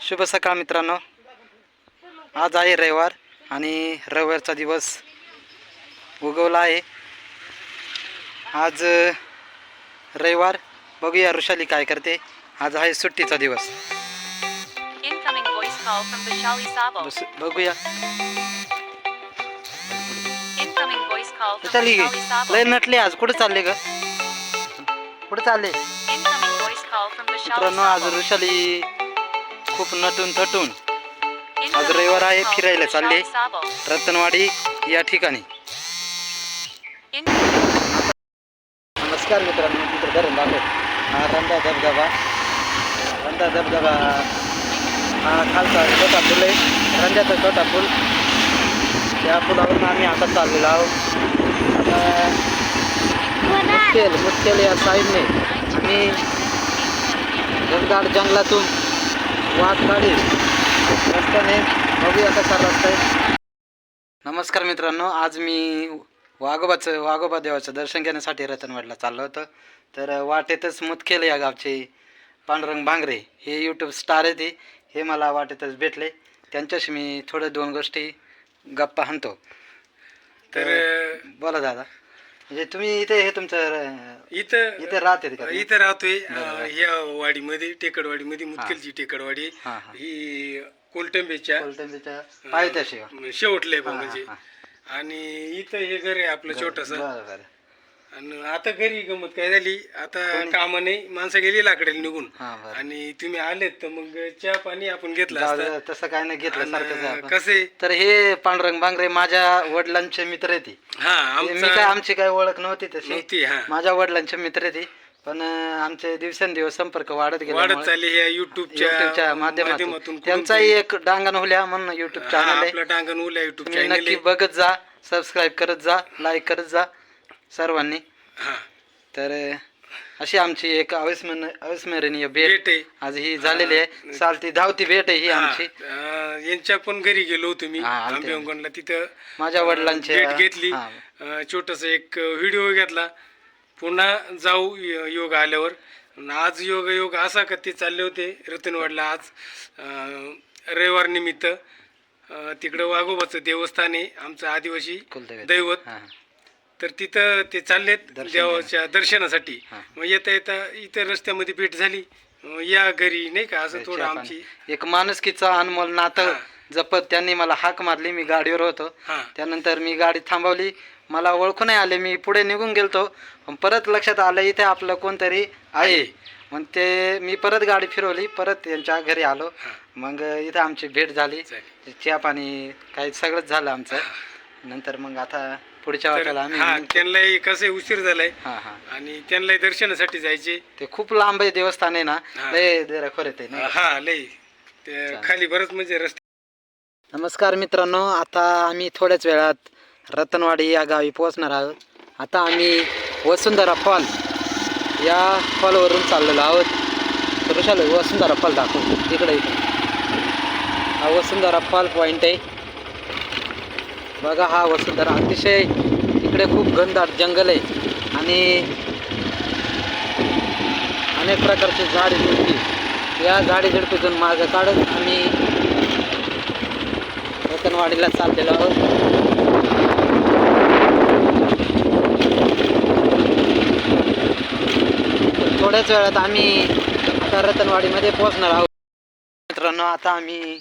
शुभ सकाळ मित्रांनो. आज आहे रविवार आणि रविवारचा दिवस उगवला आहे. आज रविवार. बघूया ऋषाली काय करते. आज आहे सुट्टीचा दिवस. बघूया. लय नटले आज. कुठे चालले ग? कुठे चालले? मित्रांनो आज. ऋषाली खूप नटून थटून आज रविवार आहे, फिरायला चालले. रतनवाडी या ठिकाणी. नमस्कार मित्रांनो मित्र धरण दाखव हा रंधा धबधबा. रंधा धबधबा. हा खालचा छोटा पूल आहे. रंध्याचा छोटा पूल. त्या पुलावरून आम्ही आता चाललेलो आहोत. आता मुश्केल मुश्केल या साईडने. आम्ही घनदाट जंगलातून वाट काढी. रस्त्याने बघूया कसा रस्ता आहे. नमस्कार मित्रांनो आज मी वाघोबाचं वाघोबा देवाचं दर्शन घेण्यासाठी रतनवाडला चाललो होतं. तर वाटेतच मुतखेल या गावचे पांडुरंग भांगरे. हे यूट्यूब स्टार आहेत हे. हे मला वाटेतच भेटले. त्यांच्याशी मी थोडं दोन गोष्टी गप्पा हाणतो. तर बोला दादा. म्हणजे तुम्ही इथे हे तुमचं इथं इथे राहते का तुम्ही? इथं राहतोय अं. ह्या वाडीमध्ये टेकडवाडीमध्ये मुतकेलची टेकडवाडी हां, हां. ही कोलटंबेच्या कोलटेंबीच्या पायथ्याशी का? शेवटले म्हणजे आणि इथं हे घर आहे आपलं छोटस बरं बरं आणि आता घरी गमत काय झाली? आता? कामं नाही माणसं गेली लाकडेला निघून. हां बरं. आणि तुम्ही आलेत तर मग चहा पाणी आपण घेतलं जाऊ असतं. दे, तसं काय नाही घेतलं आहे आपण. कसे तर हे पांडुरंग बांगरे माझ्या वडिलांचे मित्र आहेत हे. हा मी आमचा काय आमची काय ओळख नव्हती तशी. नव्हती हा. माझ्या वडिलांचे मित्र आहेत हे. पण अं, आमचे दिवसेंदिवस संपर्क वाढत वाढत गेला चालली ह्या युट्यूबच्या युट्यूबच्या माध्यमातून. माध्यमातून त्यांचाही एक डांगण होल्या म्हणून युट्यूब हा, चॅनल आहे. आपलं टांगण उल्या युट्यूब तुम्ही चॅनल नक्की बघत जा सबस्क्राईब करत जा लाईक करत जा. सर्वांनी. हा. तर अशी आमची एक अविस्मरण अविस्मरणीय भेट भेट आहे. आज ही झालेली आहे. चालती धावती भेट आहे ही आमची. हा, अं, यांच्या पण घरी गेलो होतो मी. हा, तिथं माझ्या वडिलांचे भेट घेतली. हा. छोटस एक व्हिडिओ घेतला. पुन्हा जाऊ य- योग आल्यावर. अन आज योग योग असा का ते चालले होते रतनवाडला आज अं, रविवार निमित्त. अं, तिकडं वाघोबाचं देवस्थान आहे आमचं आदिवासी कुलदैवत. दैवत. हा. तर तिथं ते चाललेत दर्शन देवाच्या दर्शनासाठी. हा. मग येता येता इतर रस्त्यामध्ये भेट झाली. या घरी नाही का? असं थोडं आमची. एक माणुसकीचा अनमोल नातं हा. जपत त्यांनी मला हाक मारली. मी गाडीवर होतो. हा. त्यानंतर मी गाडी थांबवली. मला ओळखू नाही आले. मी पुढे निघून गेलतो. पण परत लक्षात आलं इथे आपलं कोणतरी आहे. मग ते मी परत गाडी फिरवली. परत यांच्या घरी आलो. मग इथं आमची भेट झाली. चालेल. चहा पाणी काही सगळंच झालं आमचं. नंतर मग आता पुढच्या तर वाट्याला आम्ही हा निघतो. त्यांनाही कसं उशीर झालाय. हा हा. आणि त्यांनाही दर्शनासाठी जायचे. ते खूप लांब आहे देवस्थान आहे ना. हा. लय देरा खोरेत आहे नाही हा ते खाली बरंच म्हणजे रस्ते. नमस्कार मित्रांनो आता आम्ही थोड्याच वेळात रतनवाडी या गावी पोहोचणार आहोत. आता आम्ही वसुंधरा फॉल या फॉलवरून चाललेलो आहोत. तर ऋषाल वसुंधरा फॉल दाखव. इकडे इकडे. हा वसुंधरा फॉल पॉईंट आहे. बघा हा वसुंधरा अतिशय इकडे खूप घनदाट जंगल आहे. आणि अनेक प्रकारची झाडे झुडपी या झाडे झुडपीतून मार्ग काढत आम्ही रतनवाडीला चाललेलो आहोत. थोड्याच वेळात आम्ही आता रतनवाडीमध्ये पोहोचणार आहोत. मित्रांनो आता आम्ही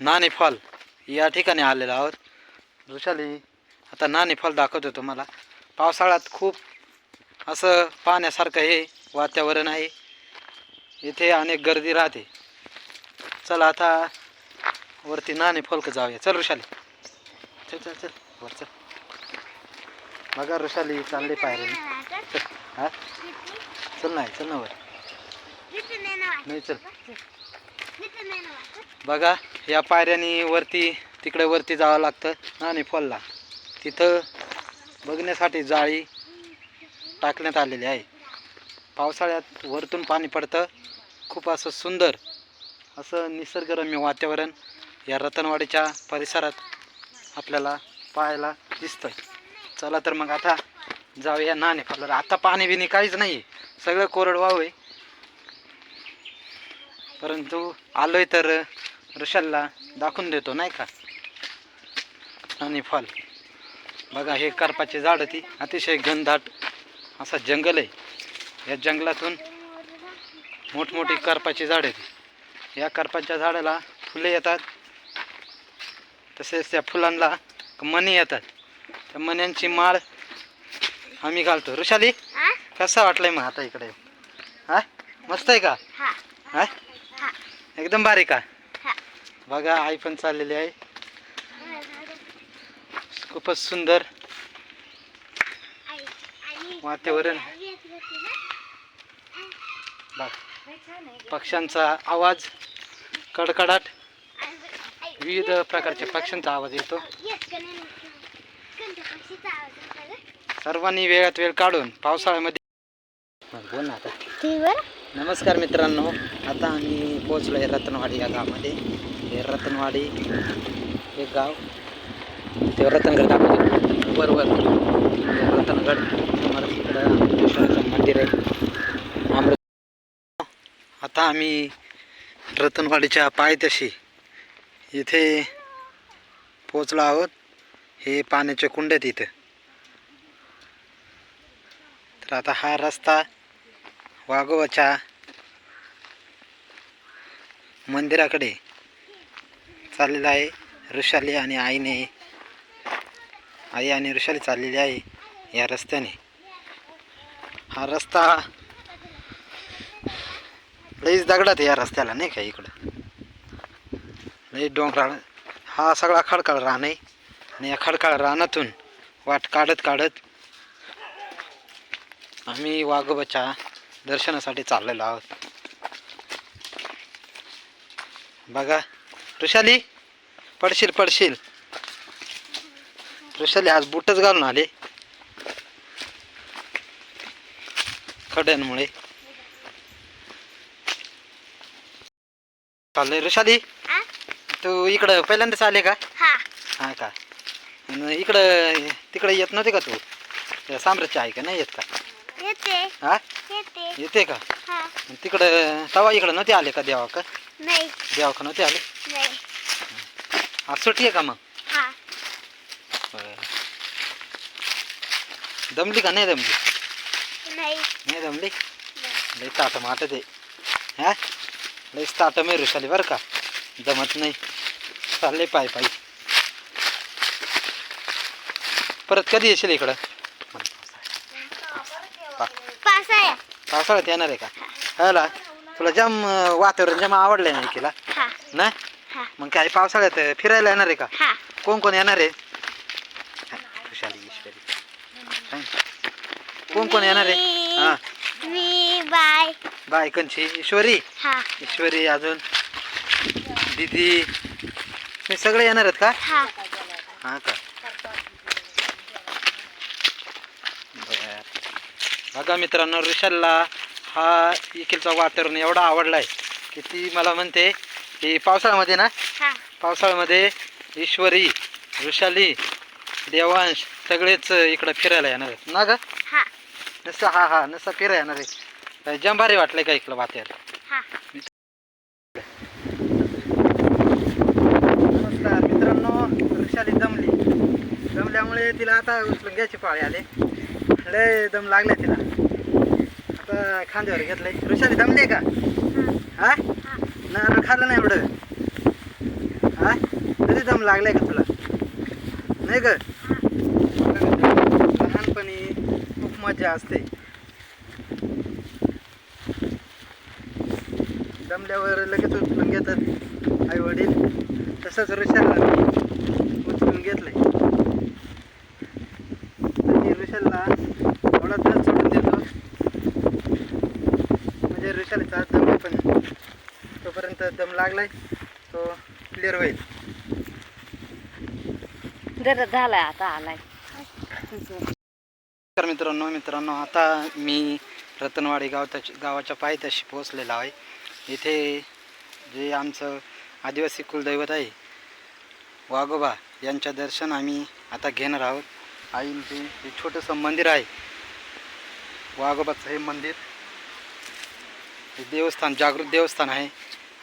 नाणे फॉल या ठिकाणी आलेलो आहोत. वृषाली आता नाणे फॉल दाखवतो तुम्हाला. पावसाळ्यात खूप असं पाहण्यासारखं हे वातावरण आहे. इथे अनेक गर्दी राहते. चला आता वरती नाणे फलक जाऊया. चल ऋषाली चल चल चल. वर चल. बघा ऋषाली चालले पायरे. चल. हा? चल नाही चल ना वर. नाही चल. बघा या पायऱ्यानी वरती तिकडे वरती जावं लागतं आणि फॉलला. तिथं बघण्यासाठी जाळी टाकण्यात आलेली आहे. पावसाळ्यात वरतून पाणी पडतं. खूप असं सुंदर असं निसर्गरम्य वातावरण या रतनवाडीच्या परिसरात आपल्याला पाहायला दिसतं चला तर मग आता जाऊया नाणे फॉलवर आता पाणी बिणी काहीच नाही आहे सगळं कोरडवाहू आहे. परंतु आलोय तर ऋषालला दाखवून देतो नाही का? आणि फॉल. बघा हे करपाचे झाड ती अतिशय घनदाट असा जंगल आहे. या जंगलातून मोठमोठी करपाची झाड आहेत. या करपाच्या झाडाला फुले येतात. तसेच त्या फुलांना मणी येतात. त्या मण्यांची माळ आम्ही घालतो. ऋषाली कसं वाटलंय मग आता इकडे हा मस्त आहे का? हा. एकदम भारी का बघा आई पण चाललेली आहे. खूपच सुंदर. वातावरण. बघ. पक्ष्यांचा आवाज कडकडाट. विविध प्रकारच्या पक्ष्यांचा आवाज येतो. सर्वांनी वेळात वेळ काढून पावसाळ्यामध्ये बोल ना आता. नमस्कार मित्रांनो आता आम्ही पोहोचलो आहे रतनवाडी या गावामध्ये. हे रतनवाडी हे गाव ते रतनगड दाखवतो बरोबर रतनगड तिकडं मंदिर आहे. अमृत आता आम्ही रतनवाडीच्या पायथ्याशी इथे पोचलो आहोत. हे पाण्याचे कुंड आहेत इथं. तर आता हा रस्ता वाघोबाच्या मंदिराकडे चाललेला आहे. ऋषाली आणि आईने आई आणि ऋषाली चाललेली आहे या रस्त्याने. हा रस्ता लईच दगडात या रस्त्याला नाही का इकडं? लई डोंगराळ. हा सगळा खडकाळ रान आहे आणि या खडकाळ रानातून वाट काढत काढत आम्ही वाघोबाच्या दर्शनासाठी चाललेलो आहोत. बघा ऋषाली पडशील पडशील. ऋषाली आज बुटच घालून आले. खड्यांमुळे चाललंय ऋषाली तू इकडं पहिल्यांदाच आले का? हा. का? इकडं तिकडे येत नव्हते का तू? साम्राज्य आहे का? नाही येत का? येते. हा? येते. येते का? हा. आणि तिकडं तवा इकडं नव्हते आले का देवा का नाही. देवा का नव्हते आले? नाही. आज सुट्टी आहे का मग? हा. बरं. दमली का नाही दमली? नाही. नाही दमली? लई ताट हा? लईच ताट मी ऋषाली बरं का? जमत नाही. चालले पाय पायी. परत कधी येशील इकडं? पावसाळ्यात. येणार आहे का? हाला तुला जाम अं, वातावरण जाम आवडलंय ना इकडला हा. ना? हा. मग काय पावसाळ्यात फिरायला येणार आहे का? हा. कोण कोण येणार आहे? हा, खुशाली ईश्वरी. कोण कोण येणार आहे? हा. मी बाय. बायकांची ईश्वरी? हा. ईश्वरी अजून? दीदी? हे सगळे येणार आहेत का? हा. हा का बर बघा मित्रांनो ऋषालला हा इकडचा वातावरण एवढा आवडला आहे की ती मला म्हणते की पावसाळ्यामध्ये ना हा. पावसाळ्यामध्ये ईश्वरी ऋषाली देवांश सगळेच इकडं फिरायला येणार आहेत. ना ग? हा. नुसतं हा हा नुसतं फिरायला येणार आहे. जंभारी वाटलंय का इकडं वातावरण? हा. नमस्कार मित्रांनो ऋषाली दमली. दमल्यामुळे तिला आता उचलून घ्यायची पाळी आले. लय दम लागलाय तिला. आता खांद्यावर घेतलंय. ऋषाली दमली का? हा? ना खाल्लं नाही एवढं. हा? तरी दम लागलाय का तुला? नाही ग? लहानपणी खूप मजा असते. दमल्यावर लगेच उचलून घेतात आई वडील तसंच ऋषाला उचलून घेतलंय आणि ऋषाला थोडा दर सोडून देतो म्हणजे ऋषालीचा दम पण लागलाय तो क्लिअर होईल. जर झालाय आता आलाय. नमस्कार मित्रांनो मित्रांनो आता मी रतनवाडी गावच्या गावाच्या पायथ्याशी पोहोचलेलो आहे. इथे जे आमचं आदिवासी कुलदैवत आहे वाघोबा यांच्या दर्शन आम्ही आता घेणार आहोत. आईंचे हे छोटंसं मंदिर आहे. वाघोबाचं हे मंदिर. हे देवस्थान जागृत देवस्थान आहे.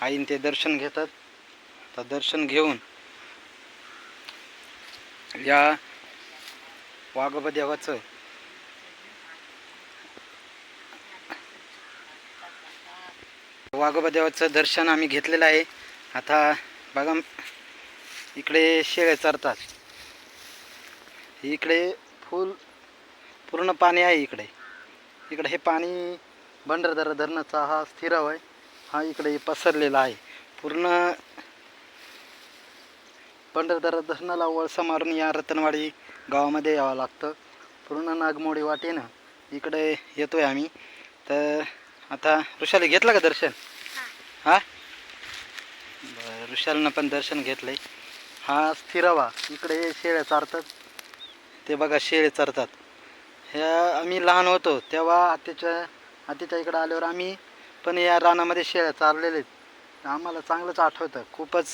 आईन ते दर्शन घेतात. तर दर्शन घेऊन या वाघबदेवाचं देवाचं दर्शन आम्ही घेतलेलं आहे. आता बघा इकडे शेळे चरतात. इकडे फुल पूर्ण पाणी आहे इकडे. इकडे हे पाणी भंडारदरा धरणाचा हा स्थिराव आहे. हा इकडे पसरलेला आहे. पूर्ण भंडारदरा धरणाला वळसा मारून या रतनवाडी गावामध्ये यावं लागतं. पूर्ण नागमोडी वाटेनं इकडे येतोय आम्ही. तर आता ऋषाली घेतलं का दर्शन? हा. बरं ऋषालनं पण दर्शन घेतलंय. हा स्थिरावा इकडे शेळ्या चारतात. ते बघा शेळे चरतात. ह्या आम्ही लहान होतो. तेव्हा आत्याच्या आत्याच्या इकडं आल्यावर आम्ही पण या रानामध्ये शेळ्या चारलेले आहेत. आम्हाला चांगलंच आठवतं. खूपच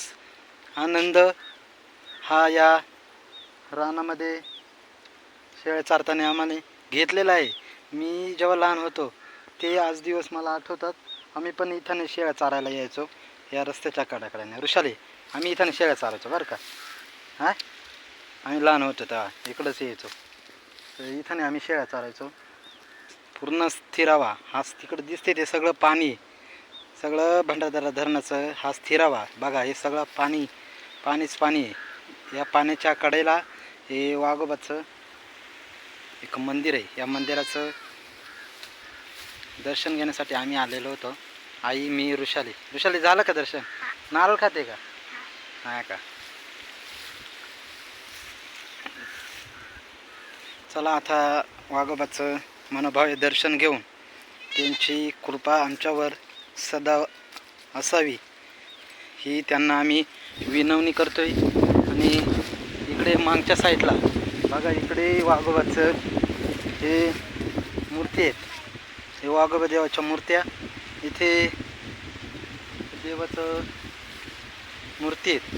आनंद हा या रानामध्ये शेळ्या चारताना आम्हाला घेतलेला आहे. मी जेव्हा लहान होतो ते आज दिवस मला आठवतात. आम्ही पण इथं शेळ्या चारायला यायचो. या रस्त्याच्या कडाकड्याने ऋषाले आम्ही इथं शेळ्या चारायचो बरं का? हां? आम्ही लहान होतो तेव्हा. इकडंच यायचो. तर इथं आम्ही शेळ्या चारायचो. पूर्ण स्थिरावा हा तिकडं दिसते ते सगळं पाणी. सगळं भंडारदारा धरणाचं हा स्थिरावा बघा हे सगळं पाणी पाणीच पाणी आहे. या पाण्याच्या कडेला हे वाघोबाचं एक मंदिर आहे. या मंदिराचं दर्शन घेण्यासाठी आम्ही आलेलो होतो. आई मी ऋषाली ऋषाली झालं का दर्शन? नारळ खाते का? नाही का? चला आता वाघोबाचं मनोभावे दर्शन घेऊन त्यांची कृपा आमच्यावर सदा असावी. ही त्यांना आम्ही विनवणी करतो आहे आणि इकडे मागच्या साईडला बघा इकडे वाघोबाचं हे मूर्ती आहेत. हे वाघोबा देवाच्या मूर्त्या इथे देवाचं मूर्ती आहेत.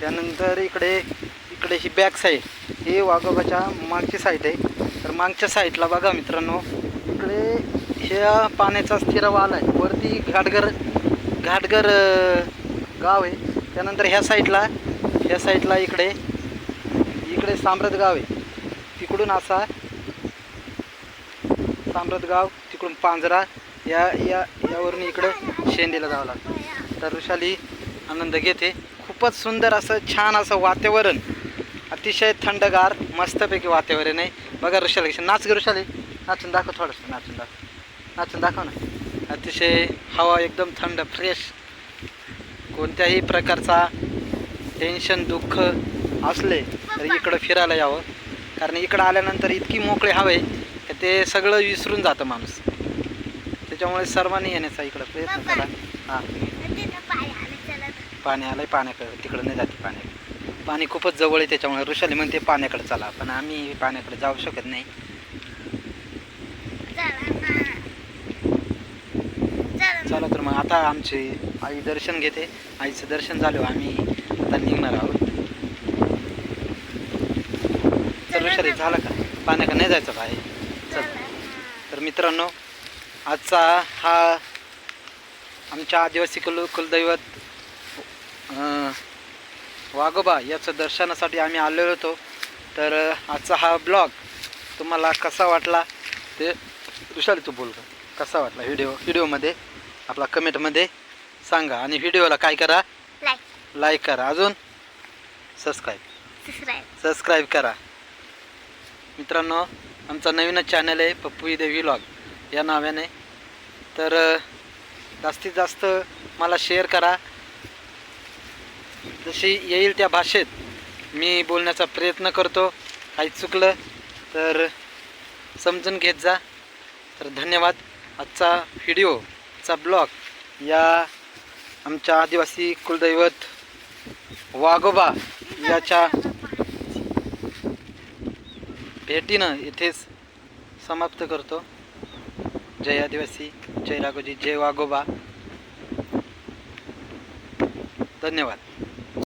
त्यानंतर इकडे इकडे ही बॅक साईड ही वाघोबाच्या मागची साईड आहे. मागच्या साईडला बघा मित्रांनो. इकडे ह्या पाण्याचा स्थिरावा आला आहे. वरती घाटघर घाटघर गाव आहे. त्यानंतर ह्या साईडला ह्या साईडला इकडे इकडे साम्रत गाव आहे. तिकडून असा साम्रत गाव तिकडून पांजरा या या यावरून इकडे शेंडीला जावं लागतं. तर ऋषाली आनंद घेते. खूपच सुंदर असं छान असं वातावरण. अतिशय थंडगार मस्तपैकी वातावरण आहे. बघा ऋषाली कशी नाच ग ऋषाली नाचून दाखव थोडंसं नाचून दाखव. नाचून दाखव ना. अतिशय हवा एकदम थंड फ्रेश कोणत्याही प्रकारचा टेन्शन दुःख असले तर इकडं फिरायला यावं. कारण इकडं आल्यानंतर इतकी मोकळे हवे की ते सगळं विसरून जातं माणूस. त्याच्यामुळे सर्वांनी येण्याचा इकडं प्रयत्न करा. हां. पाणी आलंय पाण्याकडे. तिकडं नाही जाते पाण्याकडे. पाणी खूपच जवळ आहे त्याच्यामुळे ऋषाली म्हणते पाण्याकडे चला पण आम्ही पाण्याकडे जाऊ शकत नाही. चला तर मग आता आमची आई दर्शन घेते. आईचं दर्शन झालं आम्ही आता निघणार आहोत. तर ऋषाली झालं का? पाण्याकडे नाही जायचं बाहेर. चल. तर मित्रांनो आजचा हा आमच्या आदिवासी कुल कुलदैवत वाघोबा याचं दर्शनासाठी आम्ही आलेलो होतो. तर आजचा हा ब्लॉग तुम्हाला कसा वाटला ते ऋषाली तू बोल. कसा वाटला व्हिडिओ? व्हिडिओमध्ये आपला कमेंटमध्ये सांगा आणि व्हिडिओला काय करा? लाईक करा. अजून? सबस्क्राईब सबस्क्राईब करा. मित्रांनो आमचा नवीनच चॅनल आहे पप्पू देवी व्लॉग या नावाने. तर जास्तीत जास्त मला शेअर करा. जशी येईल त्या भाषेत मी बोलण्याचा प्रयत्न करतो. काही चुकलं तर समजून घेत जा. तर धन्यवाद. आजचा व्हिडिओचा ब्लॉग या आमच्या आदिवासी कुलदैवत वाघोबा याच्या भेटीनं इथेच समाप्त करतो. जय आदिवासी. जय राघोजी. जय वाघोबा. धन्यवाद.